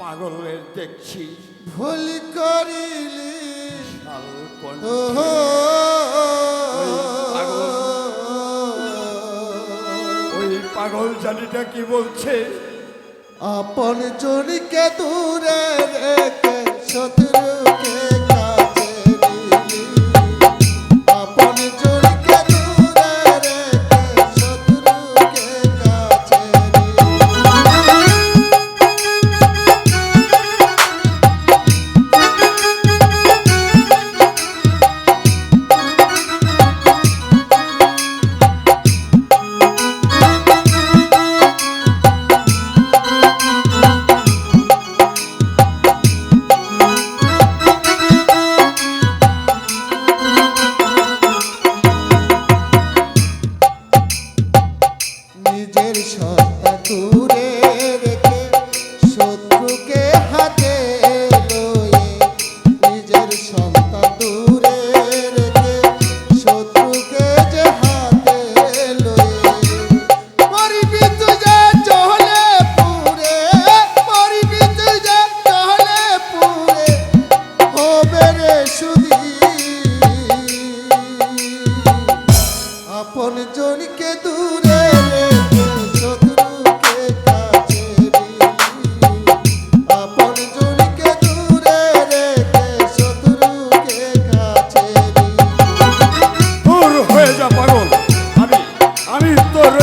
পাগলের দেখছি। ভুল করিলি। ওই পাগল জানিটা কি বলছে? আপন জনকে দূরে রেখে সত সুদি আপন জনকে দূরে আমি তোর